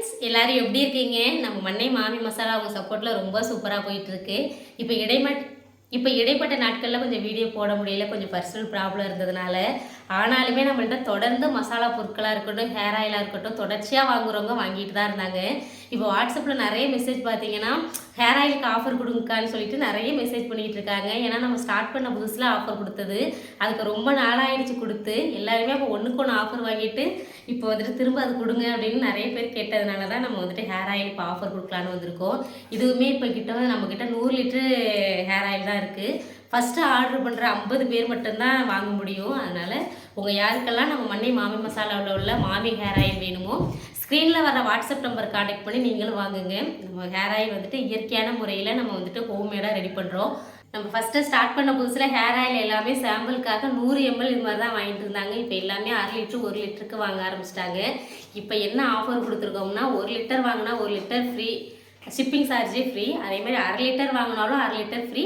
Friends எல்லாரும் எப்படி இருக்கீங்க? நம்ம மண்ணை மாமி மசாலா அவங்க சப்போர்ட்டில் ரொம்ப சூப்பராக போயிட்டுருக்கு இப்போ இடைமட் இப்போ இடைப்பட்ட நாட்களில் கொஞ்சம் வீடியோ போட முடியல கொஞ்சம் பர்சனல் ப்ராப்ளம் இருந்ததுனால. ஆனாலுமே நம்மள்கிட்ட தொடர்ந்து மசாலா பொருட்களாக இருக்கட்டும் ஹேர் ஆயிலாக இருக்கட்டும் தொடர்ச்சியாக வாங்குறவங்க வாங்கிட்டு தான் இருந்தாங்க. இப்போ வாட்ஸ்அப்பில் நிறைய மெசேஜ் பார்த்தீங்கன்னா ஹேர் ஆயிலுக்கு ஆஃபர் கொடுங்கக்கான்னு சொல்லிட்டு நிறைய மெசேஜ் பண்ணிகிட்டு இருக்காங்க. ஏன்னா நம்ம ஸ்டார்ட் பண்ண புதுசில் ஆஃபர் கொடுத்தது. அதுக்கு ரொம்ப நாளாகிடுச்சு கொடுத்து. எல்லாருமே அப்போ ஒன்றுக்கு ஒன்று ஆஃபர் வாங்கிட்டு இப்போ வந்துட்டு திரும்ப அது கொடுங்க அப்படின்னு நிறைய பேர் கேட்டதுனால தான் நம்ம வந்துட்டு ஹேர் ஆயில் இப்போ ஆஃபர் கொடுக்கலான்னு வந்திருக்கோம். இதுவுமே இப்போ கிட்ட நம்மக்கிட்ட நூறு லிட்டரு ஹேர் ஆயில் தான் இருக்குது ஃபஸ்ட்டு ஆர்டர் பண்ணுற ஐம்பது பேர் மட்டும்தான் வாங்க முடியும். அதனால் உங்கள் யாருக்கெல்லாம் நம்ம மண்ணை மாமி மசாலாவில் உள்ள மாமி ஹேர் ஆயில் வேணுமோ ஸ்க்ரீனில் வர வாட்ஸ்அப் நம்பர் காண்டாக்ட் பண்ணி நீங்களும் வாங்குங்க. நம்ம ஹேர் ஆயில் வந்துட்டு இயற்கையான முறையில் நம்ம வந்துட்டு ஹோம்மேடாக ரெடி பண்ணுறோம் நம்ம ஃபஸ்ட்டு ஸ்டார்ட் பண்ண புதுசில் ஹேர் ஆயில் எல்லாமே சாம்பிளுக்காக நூறு எம்எல் இது மாதிரி தான் வாங்கிட்டு இருந்தாங்க. இப்போ எல்லாமே அரை லிட்டரு ஒரு லிட்டருக்கு வாங்க ஆரம்பிச்சிட்டாங்க. இப்போ என்ன ஆஃபர் கொடுத்துருக்கோம்னா ஒரு லிட்டர் வாங்கினா ஒரு லிட்டர் ஃப்ரீ ஷிப்பிங் சார்ஜே ஃப்ரீ அதேமாதிரி அரை லிட்டர் வாங்கினாலும் அரை litre free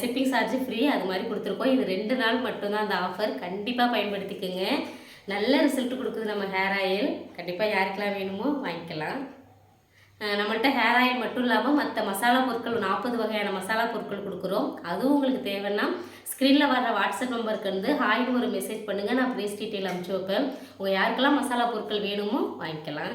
shipping charge free அது மாதிரி கொடுத்துருக்கோம். இது ரெண்டு நாள் மட்டும்தான் அந்த ஆஃபர் கண்டிப்பாக பயன்படுத்திக்கோங்க. நல்ல ரிசல்ட் கொடுக்குது நம்ம ஹேர் ஆயில் கண்டிப்பாக யாருக்கெல்லாம் வேணுமோ வாங்கிக்கலாம். நம்மள்கிட்ட ஹேர் ஆயில் மட்டும் இல்லாமல் மற்ற மசாலா பொருட்கள் நாற்பது வகையான மசாலா பொருட்கள் கொடுக்குறோம். அதுவும் உங்களுக்கு தேவைன்னா ஸ்க்ரீனில் வர வாட்ஸ்அப் நம்பருக்கு வந்து ஹாய்னு ஒரு மெசேஜ் பண்ணுங்கள் நான் ப்ரைஸ் டீட்டெயில் அனுப்பிச்சி வைப்பேன். உங்கள் யாருக்கெல்லாம் மசாலா பொருட்கள் வேணுமோ வாங்கிக்கலாம்.